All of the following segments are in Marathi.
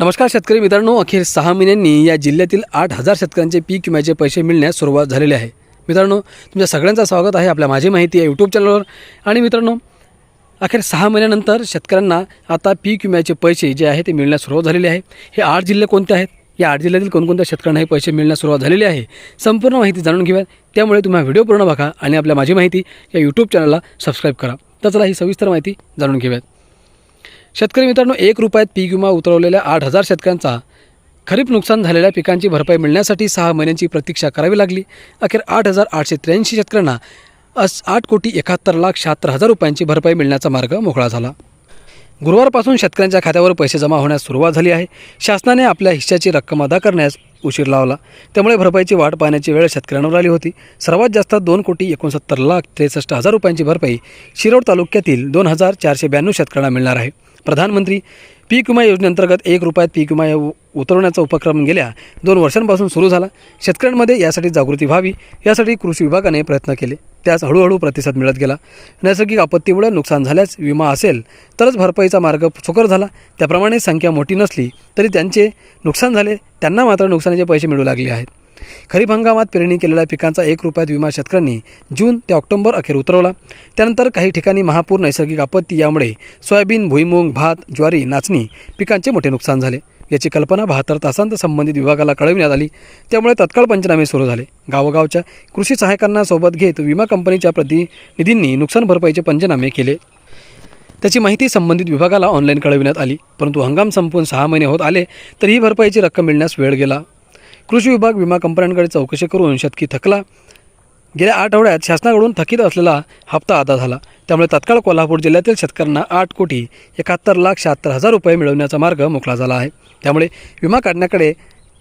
नमस्कार शेतकरी मित्रांनो अखेर सहा महिन्यांनी या जिल्ह्यातील आठ हजार शेतकऱ्यांचे पीक विम्याचे पैसे मिळण्यास सुरुवात झालेली आहे. मित्रांनो तुमच्या सगळ्यांचं स्वागत आहे आपल्या माझी माहिती या यूट्यूब चॅनलवर आणि मित्रांनो अखेर सहा महिन्यानंतर शेतकऱ्यांना आता पीक विम्याचे पैसे जे आहे ते मिळण्यास सुरुवात झालेली आहे. हे आठ जिल्हे कोणते आहेत? या आठ जिल्ह्यातील कोणकोणत्या शेतकऱ्यांना हे पैसे मिळण्यास सुरुवात झालेली आहे? संपूर्ण माहिती जाणून घेऊया त्यामुळे तुम्हा व्हिडिओ पूर्ण बघा आणि आपल्या माझी माहिती या यूट्यूब चॅनलला सबस्क्राईब करा. तर चला ही सविस्तर माहिती जाणून घेऊयात. शेतकरी मित्रांनो एक रुपयात पीक विमा उतरवलेल्या आठ हजार शेतकऱ्यांचा खरीप नुकसान झालेल्या पिकांची भरपाई मिळण्यासाठी सहा महिन्यांची प्रतीक्षा करावी लागली. अखेर आठ हजार आठशे त्र्याऐंशी शेतकऱ्यांना अस आठ कोटी एकाहत्तर लाख शहात्तर हजार रुपयांची भरपाई मिळण्याचा मार्ग मोकळा झाला. गुरुवारपासून शेतकऱ्यांच्या खात्यावर पैसे जमा होण्यास सुरुवात झाली आहे. शासनाने आपल्या हिश्श्याची रक्कम अदा करण्यास उशीर लावला. त्यामुळे भरपाईची वाट पाहण्याची वेळ शेतकऱ्यांवर आली होती. सर्वात जास्त दोन कोटी एकोणसत्तर लाख त्रेसष्ट हजार रुपयांची भरपाई शिरोड तालुक्यातील दोन हजार चारशे ब्याण्णव शेतकऱ्यांना मिळणार आहे. प्रधानमंत्री पीक विमा योजनेअंतर्गत एक रुपयात पीक विमा उतरवण्याचा उपक्रम गेल्या दोन वर्षांपासून सुरू झाला. शेतकऱ्यांमध्ये यासाठी जागृती व्हावी यासाठी कृषी विभागाने प्रयत्न केले. त्यास हळूहळू प्रतिसाद मिळत गेला. नैसर्गिक आपत्तीमुळे नुकसान झाल्यास विमा असेल तरच भरपाईचा मार्ग सुकर झाला. त्याप्रमाणे संख्या मोठी नसली तरी त्यांचे नुकसान झाले त्यांना मात्र नुकसानीचे पैसे मिळू लागले आहेत. खरीप हंगामात पेरणी केलेल्या पिकांचा एक रुपयात विमा शेतकऱ्यांनी जून ते ऑक्टोबर अखेर उतरवला. त्यानंतर काही ठिकाणी महापूर नैसर्गिक आपत्ती यामुळे सोयाबीन भुईमूग भात ज्वारी नाचणी पिकांचे मोठे नुकसान झाले. याची कल्पना बहात्तर तासांत संबंधित विभागाला कळविण्यात आली. त्यामुळे तत्काळ पंचनामे सुरू झाले. गावोगावच्या कृषी सहायकांना सोबत घेत विमा कंपनीच्या प्रतिनिधींनी नुकसान भरपाईचे पंचनामे केले. त्याची माहिती संबंधित विभागाला ऑनलाईन कळविण्यात आली. परंतु हंगाम संपून सहा महिने होत आले तर ही भरपाईची रक्कम मिळण्यास वेळ गेला. कृषी विभाग विमा कंपन्यांकडे चौकशी करून शेतकी थकला. गेल्या आठवड्यात शासनाकडून थकीत असलेला हप्ता अदा झाला. त्यामुळे तत्काळ कोल्हापूर जिल्ह्यातील शेतकऱ्यांना आठ कोटी एकाहत्तर लाख शहात्तर हजार रुपये मिळवण्याचा मार्ग मोकळा झाला आहे. त्यामुळे विमा काढण्याकडे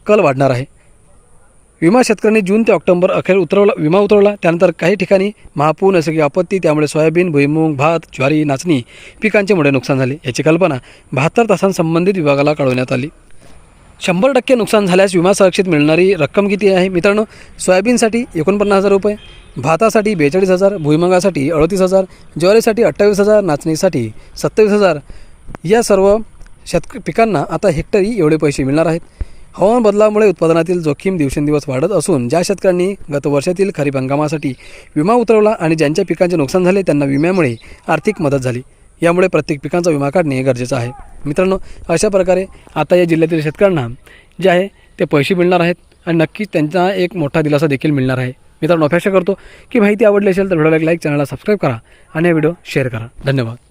कल वाढणार आहे. विमा शेतकऱ्यांनी जून ते ऑक्टोबर अखेर उतरवला विमा उतरवला. त्यानंतर काही ठिकाणी महापूर नैसर्गिक आपत्ती त्यामुळे सोयाबीन भुईमूग भात ज्वारी नाचणी पिकांचे मोठे नुकसान झाले. याची कल्पना बहात्तर तासांसंबंधित विभागाला कळवण्यात आली. शंभर टक्के नुकसान झाल्यास विमा संरक्षित मिळणारी रक्कम किती आहे? मित्रांनो सोयाबीनसाठी एकोणपन्नास हजार रुपये भातासाठी बेचाळीस हजार भुईमंगासाठी अडतीस हजार ज्वारीसाठी अठ्ठावीस हजार नाचणीसाठी सत्तावीस हजार. या सर्व शेतक पिकांना आता हेक्टरी एवढे पैसे मिळणार आहेत. हवामान बदलामुळे उत्पादनातील जोखीम दिवसेंदिवस वाढत असून ज्या शेतकऱ्यांनी गत वर्षातील खरीप हंगामासाठी विमा उतरवला आणि ज्यांच्या पिकांचे नुकसान झाले त्यांना विम्यामुळे आर्थिक मदत झाली. यामुळे प्रत्येक पिकांचा विमा काढणे हे गरजेचं आहे. मित्रांनो अशा प्रकारे आता या जिल्ह्यातील शेतकऱ्यांना जे आहे ते पैसे मिळणार आहेत आणि नक्कीच त्यांचा एक मोठा दिलासा देखील मिळणार आहे. मित्रांनो अपेक्षा करतो की माहिती आवडली असेल तर व्हिडिओला एक लाईक चॅनलला सबस्क्राईब करा आणि हा व्हिडिओ शेअर करा. धन्यवाद.